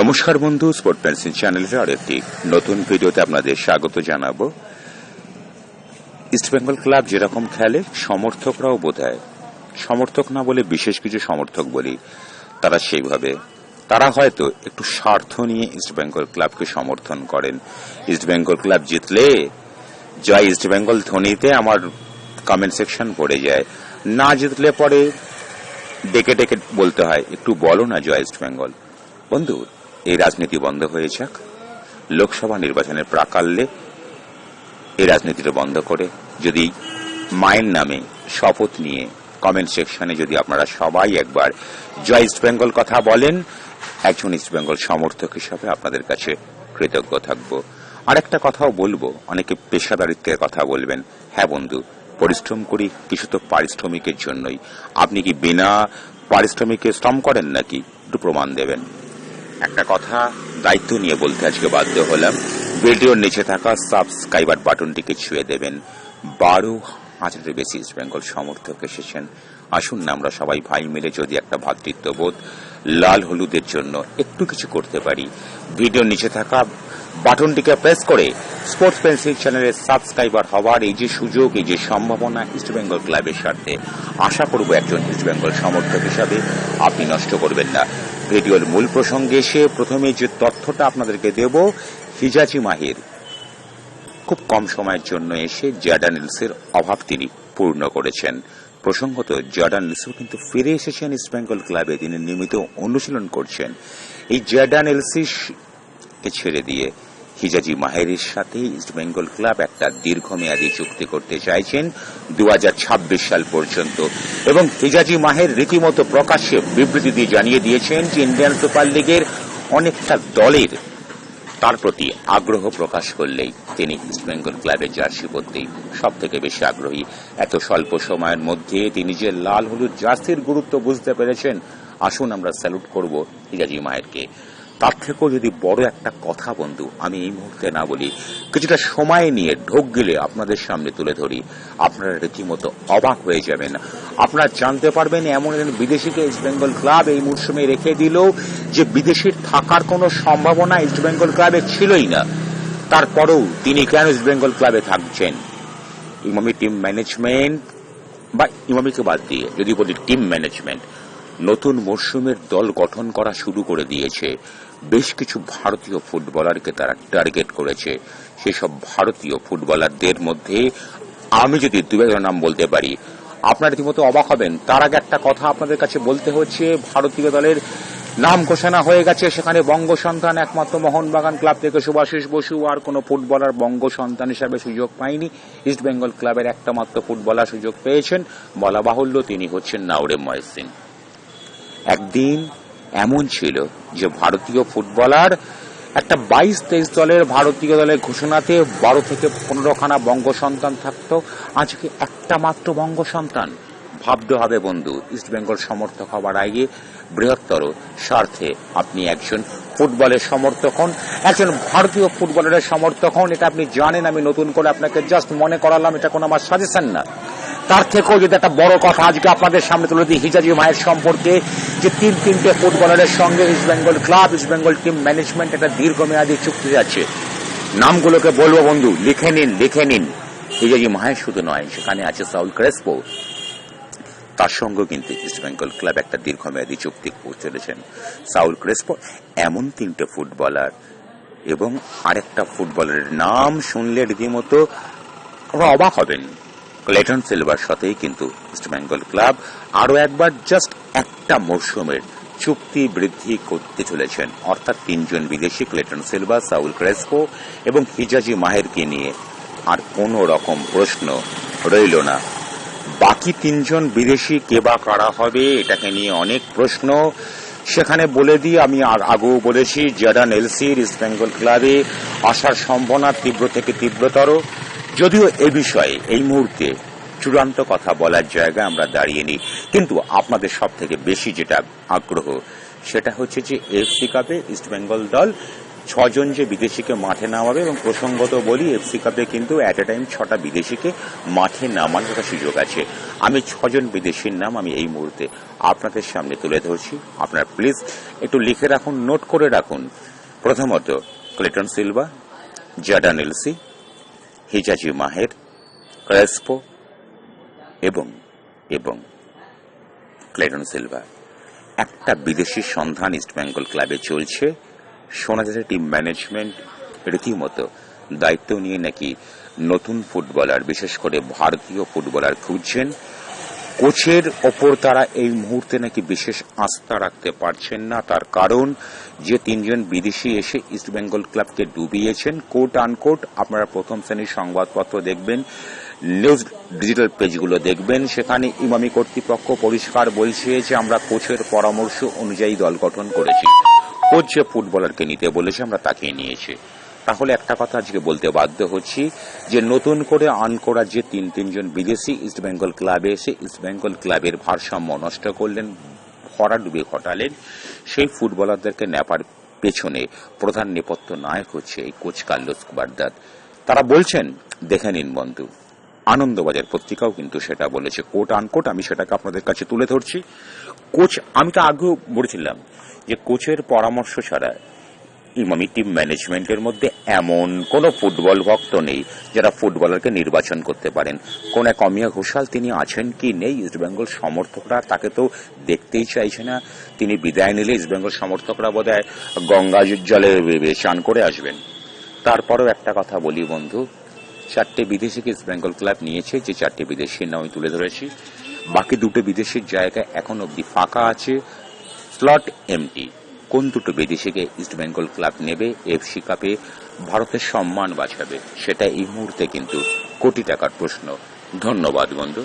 নমস্কার বন্ধু sport pencil চ্যানেলের আরেকটি নতুন ভিডিওতে আপনাদের স্বাগত জানাব। ইস্টবেঙ্গল ক্লাব যেরকম খেলে, সমর্থকরাও বোধহয়, সমর্থক না বলে বিশেষ কিছু সমর্থক বলি, তারা সেইভাবে, তারা হয়তো একটু স্বার্থ নিয়ে ইস্টবেঙ্গল ক্লাবকে সমর্থন করেন। ইস্টবেঙ্গল ক্লাব জিতলে, জয় ইস্টবেঙ্গল ধ্বনিতে আমার কমেন্ট সেকশন পড়ে যায়। না জিতলে পরে ডেকে ডেকে বলতে হয়, একটু বলো না জয় ইস্ট বেঙ্গল বন্ধু এই রাজনীতি বন্ধ হয়ে যাক। লোকসভা নির্বাচনের প্রাকাল্যে এই রাজনীতিটা বন্ধ করে যদি মায়ের নামে শপথ নিয়ে কমেন্ট সেকশনে যদি আপনারা সবাই একবার জয় ইস্ট বেঙ্গল কথা বলেন, একজন ইস্ট বেঙ্গল সমর্থক হিসাবে আপনাদের কাছে কৃতজ্ঞ থাকব। আর একটা কথাও বলব, অনেকে পেশাদারিত্বের কথা বলবেন হ্যাঁ বন্ধু, পরিশ্রম করি, কিছু তো পারিশ্রমিকের জন্যই। আপনি কি বিনা পারিশ্রমিকে শ্রম করেন নাকি? একটু প্রমাণ দেবেন। একটা কথা, দায়িত্ব নিয়ে বলতে আজকে বাধ্য হলাম। ভিডিওর নিচে থাকা সাবস্ক্রাইবার বাটনটিকে ছুঁয়ে দেবেন। বারো হাজারের বেশি ইস্ট বেঙ্গল সমর্থক এসেছেন। আসুন না, আমরা সবাই ভাই মিলে যদি একটা ভ্রাতৃত্ববোধ লাল হলুদের জন্য একটু কিছু করতে পারি। ভিডিওর নিচে থাকা বাটনটিকে প্রেস করে স্পোর্টস পেন্সিল চ্যানেলের সাবস্ক্রাইবার হওয়ার এই যে সুযোগ, এই যে সম্ভাবনা ইস্টবেঙ্গল ক্লাবের স্বার্থে আশা করব একজন ইস্টবেঙ্গল সমর্থক হিসাবে আপনি নষ্ট করবেন না। ভিডিওর মূল প্রসঙ্গে এসে প্রথমে যে তথ্যটা আপনাদেরকে দেব, হিজাজি মাহির খুব কম সময়ের জন্য এসে জার্ডান হিলসের অভাব তিনি পূর্ণ করেছেন। প্রসঙ্গত জার্ডান হিলসও কিন্তু ফিরে এসেছেন ইস্টবেঙ্গল ক্লাবে তিনি নিয়মিত অনুশীলন করছেন। এই জার্ডান এলসিস কে ছেড়ে দিয়ে হিজাজি মাহেরের সাথে ইস্টবেঙ্গল ক্লাব একটা দীর্ঘমেয়াদী চুক্তি করতে চাইছেন দু হাজার ছাব্বিশ সাল পর্যন্ত। এবং হিজাজি মাহের রীতিমতো প্রকাশ্যে বিবৃতি দিয়ে জানিয়ে দিয়েছেন যে ইন্ডিয়ান সুপার লিগের অনেকটা দলের তার প্রতি আগ্রহ প্রকাশ করলেই তিনি ইস্টবেঙ্গল ক্লাবের জার্সি পরতেই সব থেকে বেশি আগ্রহী। এত স্বল্প সময়ের মধ্যে তিনি যে লাল হলুদ জার্সির গুরুত্ব বুঝতে পেরেছেন, আসুন আমরা স্যালুট করব হিজাজি মায়েরকে তার থেকেও যদি বড় একটা কথা বন্ধু, আমি এই মুহূর্তে না বলি, কিছুটা সময় নিয়ে ঢোক গেলে আপনাদের সামনে তুলে ধরি। আপনারা রীতিমতো অবাক হয়ে যাবেন। আপনারা জানতে পারবেন এমন একজন বিদেশিকে ইস্টবেঙ্গল ক্লাব এই মরশুমে রেখে দিল যে বিদেশির থাকার কোনো সম্ভাবনা ইস্টবেঙ্গল ক্লাবে ছিলই না। তারপরেও তিনি কেন ইস্টবেঙ্গল ক্লাবে থাকছেন? ইমামি টিম ম্যানেজমেন্ট বা ইমামিকে বাদ দিয়ে, যদি বলি টিম ম্যানেজমেন্ট, নতুন মরশুমের দল গঠন করা শুরু করে দিয়েছে। বেশ কিছু ভারতীয় ফুটবলারকে তারা টার্গেট করেছে। সেসব ভারতীয় ফুটবলারদের মধ্যে আমি যদি দু নাম বলতে পারি, আপনারা রীতিমতো অবাক হবেন। তার আগে একটা কথা আপনাদের কাছে বলতে হচ্ছে, ভারতীয় দলের নাম ঘোষণা হয়ে গেছে। সেখানে বঙ্গ সন্তান একমাত্র মোহনবাগান ক্লাব থেকে সুভাষিস বসু, আর কোনো ফুটবলার বঙ্গ সন্তান হিসাবে সুযোগ পায়নি। ইস্ট বেঙ্গল ক্লাবের একটা মাত্র ফুটবলার সুযোগ পেয়েছেন। বলা বাহুল্য, তিনি হচ্ছেন নাওরে ময়সিন একদিন এমন ছিল যে ভারতীয় ফুটবলার একটা বাইশ তেইশ দলের ভারতীয় দলের ঘোষণাতে বারো থেকে পনেরো খানা বঙ্গ সন্তান থাকতো। আজকে একটা মাত্র বঙ্গ সন্তান। ভাবতে হবে বন্ধু, ইস্ট বেঙ্গল সমর্থক হবার আগে বৃহত্তর স্বার্থে আপনি একজন ফুটবলের সমর্থক হন, একজন ভারতীয় ফুটবলের সমর্থক হন। এটা আপনি জানেন, আমি নতুন করে আপনাকে জাস্ট মনে করালাম, এটা কোনো আমার সাজেশন না। তার থেকেও যদি একটা বড় কথা আজকে আপনাদের সামনে তুলে দিই, হিজাজি মায়ের সম্পর্কে যে তিন তিনটে ফুটবলারের সঙ্গে East Bengal club East Bengal team management একটা দীর্ঘমেয়াদী চুক্তি যাচ্ছে নামগুলোকে বলব বন্ধু, লিখে নিন লিখে নিন। হিজাজি মায়ের শুধু নয়, সেখানে আছে সাউল ক্রেসপো তার সঙ্গেও কিন্তু ইস্ট বেঙ্গল ক্লাব একটা দীর্ঘমেয়াদী চুক্তি চলেছেন। সাউল ক্রেসপো এমন তিনটে ফুটবলার এবং আরেকটা ফুটবলারের নাম শুনলে রীতিমতো অবাক হবেন। ক্লেটন সিলভার সাথেই কিন্তু ইস্ট বেঙ্গল ক্লাব আরও একবার জাস্ট একটা মরশুমের চুক্তি বৃদ্ধি করতে চলেছেন। অর্থাৎ তিনজন বিদেশি ক্লেটন সিলভা সাউল ক্রেসপো এবং হিজাজি মাহেরকে নিয়ে আর কোনো রকম প্রশ্ন রইল না। বাকি তিনজন বিদেশি কে বা কারা হবে এটাকে নিয়ে অনেক প্রশ্ন। সেখানে বলে দিই, আমি আগেও বলেছি জাডান এলসির ইস্ট বেঙ্গল ক্লাবে আসার সম্ভাবনা তীব্র থেকে তীব্রতর। যদিও এ বিষয়ে এই মুহূর্তে চূড়ান্ত কথা বলার জায়গায় আমরা দাঁড়িয়ে নিই। কিন্তু আপনাদের সব থেকে বেশি যেটা আগ্রহ, সেটা হচ্ছে যে এফসি কাপে ইস্ট বেঙ্গল দল ছজন যে বিদেশিকে মাঠে নামাবে এবং প্রসঙ্গত বলি এফসি কাপে কিন্তু অ্যাট এ টাইম ছটা বিদেশিকে মাঠে নামানোর একটা সুযোগ আছে। আমি ছজন বিদেশির নাম আমি এই মুহূর্তে আপনাদের সামনে তুলে ধরছি। আপনার প্লিজ একটু লিখে রাখুন, নোট করে রাখুন। প্রথমত Clayton Silva Jordan Elsey Hijazi Maher, Crespo এবং এবং ক্লেটন সিলভা। একটা বিদেশি সন্ধান ইস্টবেঙ্গল ক্লাবে চলছে। শোনা যাচ্ছে টিম ম্যানেজমেন্ট রীতিমতো দায়িত্ব নিয়ে নাকি নতুন ফুটবলার, বিশেষ করে ভারতীয় ফুটবলার খুঁজছেন। কোচের ওপর তারা এই মুহূর্তে নাকি বিশেষ আস্থা রাখতে পারছেন না। তার কারণ, যে তিনজন বিদেশি এসে ইস্টবেঙ্গল ক্লাবকে ডুবিয়েছেন কোট আনকোট আপনারা প্রথম শ্রেণির সংবাদপত্র দেখবেন নিউজ ডিজিটাল পেজগুলো দেখবেন, সেখানে ইমামি কর্তৃপক্ষ পরিষ্কার বলছে যে আমরা কোচের পরামর্শ অনুযায়ী দল গঠন করেছি। কোচ যে ফুটবলারকে নিতে বলেছে, আমরা তাকে নিয়েছি। তাহলে একটা কথা আজকে বলতে বাধ্য হচ্ছি যে নতুন করে আন করা যে তিন তিনজন বিদেশি ইস্টবেঙ্গল ক্লাবে এসে ইস্টবেঙ্গল ক্লাবের ভারসাম্য নষ্ট করলেন ভরাডুবি ঘটালেন, সেই ফুটবলারদেরকে নেপার পেছনে প্রধান নেপথ্য নায়ক হচ্ছে এই কোচ কার্লোস কুবারদাদ তারা বলছেন, দেখে নিন বন্ধু, আনন্দবাজার পত্রিকাও কিন্তু সেটা বলেছে, কোট আনকোট, আমি সেটাকে আপনাদের কাছে তুলে ধরছি। কোচ, আমি তো আগেও বলেছিলাম যে কোচের পরামর্শ ছাড়া ইমামি টিম ম্যানেজমেন্টের মধ্যে এমন কোন ফুটবল ভক্ত নেই যারা ফুটবলারকে নির্বাচন করতে পারেন। কোন এক অমিয়া ঘোষাল তিনি আছেন কি নেই? ইস্টবেঙ্গল সমর্থকরা তাকে তো দেখতেই চাইছে না। তিনি বিদায় নিলে ইস্টবেঙ্গল সমর্থকরা বোধ হয় গঙ্গা জলে স্নান করে আসবেন। তারপরেও একটা কথা বলি বন্ধু, চারটে বিদেশিকে ইস্টবেঙ্গল ক্লাব নিয়েছে, যে চারটে বিদেশির নাম তুলে ধরেছি। বাকি দুটো বিদেশির জায়গা এখন অব্দি ফাঁকা আছে স্লট এমটি কোন দুটো বিদেশিকে ইস্টবেঙ্গল ক্লাব নেবে, এফসি কাপে ভারতের সম্মান বাঁচাবে, সেটা এই মুহূর্তে কিন্তু কোটি টাকার প্রশ্ন। ধন্যবাদ বন্ধু।